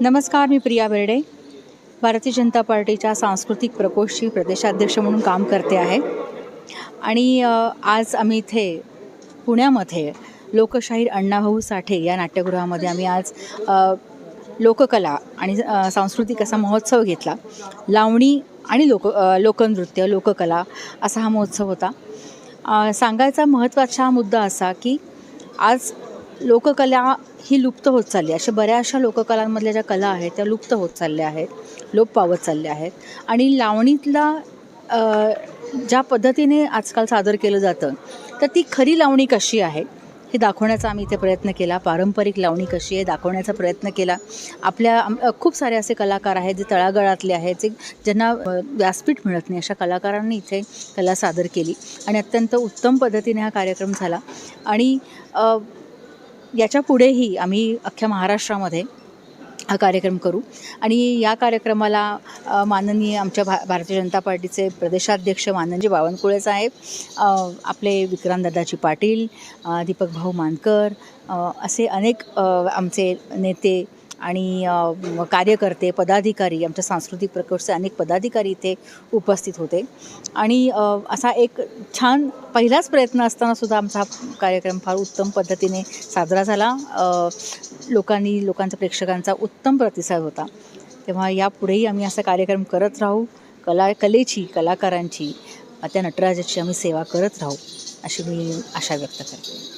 नमस्कार मी प्रिया बेर्डे भारतीय जनता पार्टीच्या सांस्कृतिक प्रकोष्ठची प्रदेशाध्यक्ष म्हणून काम करते आहे. आणि आज आम्ही इथे पुण्यामध्ये लोकशाहीर अण्णाभाऊ साठे या नाट्यगृहामध्ये आम्ही आज लोककला आणि सांस्कृतिक असा महोत्सव घेतला. लावणी आणि लोक लोकनृत्य लोककला असा हा महोत्सव होता. सांगायचा महत्त्वाचा मुद्दा असा की आज लोककला ही लुप्त होत चालली अशा बऱ्याचशा लोककलांमधल्या ज्या कला आहेत त्या लुप्त होत चालल्या आहेत लोप पावत चालल्या आहेत. आणि लावणीतला ज्या पद्धतीने आजकाल सादर केलं जातं तर ती खरी लावणी कशी आहे हे दाखवण्याचा आम्ही इथे प्रयत्न केला. पारंपरिक लावणी कशी आहे दाखवण्याचा प्रयत्न केला. आपल्या खूप सारे असे कलाकार आहेत जे तळागळातले आहेत जे ज्यांना व्यासपीठ मिळत नाही. अशा कलाकारांनी इथे कला सादर केली. आणि अत्यंत उत्तम पद्धतीने हा कार्यक्रम झाला. आणि याच्या पुढेही आम्ही अख्ख्या महाराष्ट्रामध्ये हा कार्यक्रम करू. आणि या कार्यक्रमाला माननीय आमच्या भा भारतीय जनता पार्टीचे प्रदेशाध्यक्ष माननीय बावनकुळे साहेब अ, आपले विक्रांतदादाजी पाटील दीपक भाऊ मानकर असे अनेक आमचे नेते आणि कार्यकर्ते पदाधिकारी आमच्या सांस्कृतिक प्रकोष्ठचे अनेक पदाधिकारी इथे उपस्थित होते. आणि असा एक छान पहिलाच प्रयत्न असताना सुद्धा आमचा हा कार्यक्रम फार उत्तम पद्धतीने साजरा झाला. लोकांनी लोकांचा प्रेक्षकांचा उत्तम प्रतिसाद होता. तेव्हा यापुढेही आम्ही असा कार्यक्रम करत राहू. कला कलेची कलाकारांची त्या नटराजाची आम्ही सेवा करत राहू अशी मी आशा व्यक्त करते.